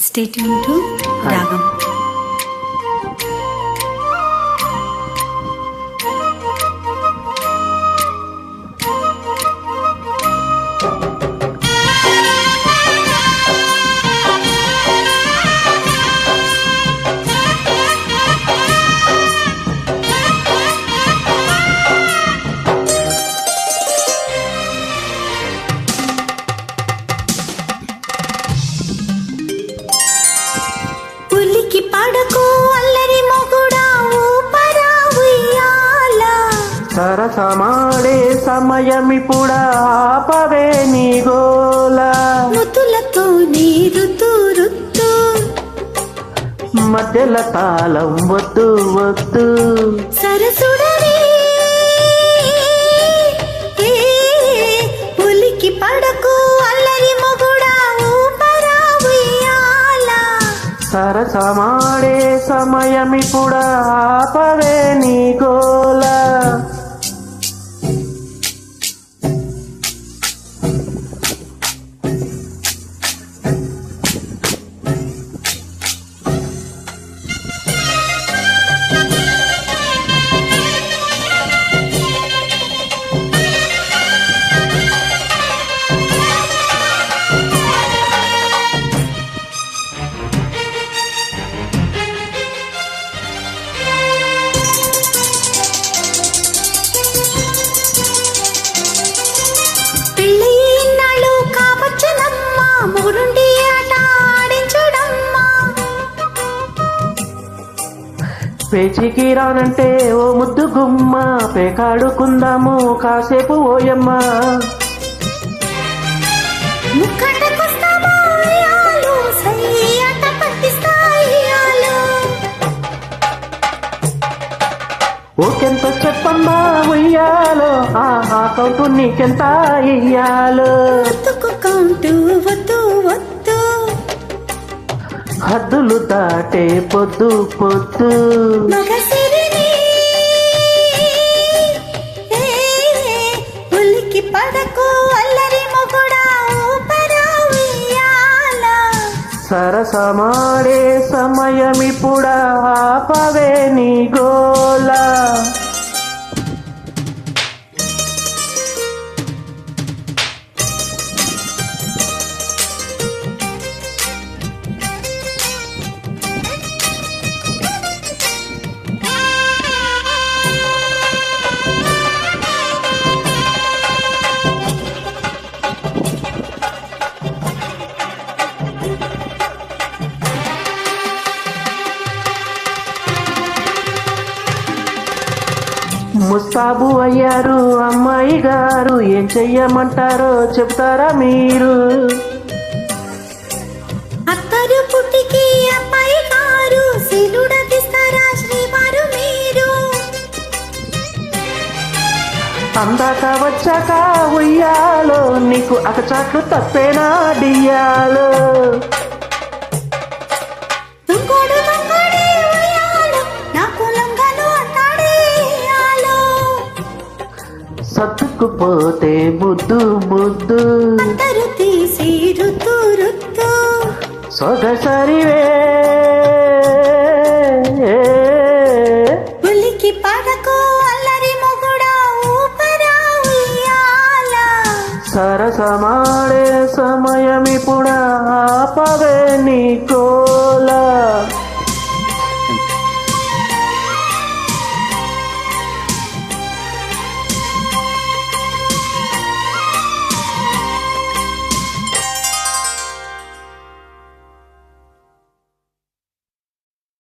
State to రాగం సరసమాడే సమయమిపుడా ఆపవే నీ గోల. ముతులతో నీ రుతు రుతు మధ్యల తాళం వద్దు వద్దు. సరసుడని ఏ, పులికి పడకు అల్లరి మొగుడా ఊపరా ఉయ్యాల సరసమాడే సమయమిపుడా ఆపవే నీ గోల. పేచికి రానంటే ఓ ముద్దు గుమ్మ. పేకాడుకుందాము కాసేపు ఓయమ్మ. ఓకెంత చెప్పమ్మా ఉయ్యాలో? ఆ అకౌంట్ నీకెంత ఇయ్యాలో? కౌంటు వద్దు హద్దులు దాటే పొద్దు పొద్దు. సరసమాడే సమయమిపుడా ఆపవే నీ గోల ముస్తాబు అయ్యారు అమ్మాయి గారు. ఏం చెయ్యమంటారో చెప్తారా మీరు? అత్తరు పుట్టికి అబ్బాయి గారు శీలుడతిస్తారా శ్రీవారు మీరు? అందాక వచ్చాక ఉయ్యాలో నీకు అకచాట్లు తప్పేనా డియ్యాలో? సర్దుకుపోతే ముద్దు ముద్దు. తీసి రుతు రుతు. సొగసరివే. ఉలికి పడకు అల్లరి మొగుడా ఊపరా ఉయ్యాల. సరసమాడే సమయమిపుడా ఆపవే నీ కోల.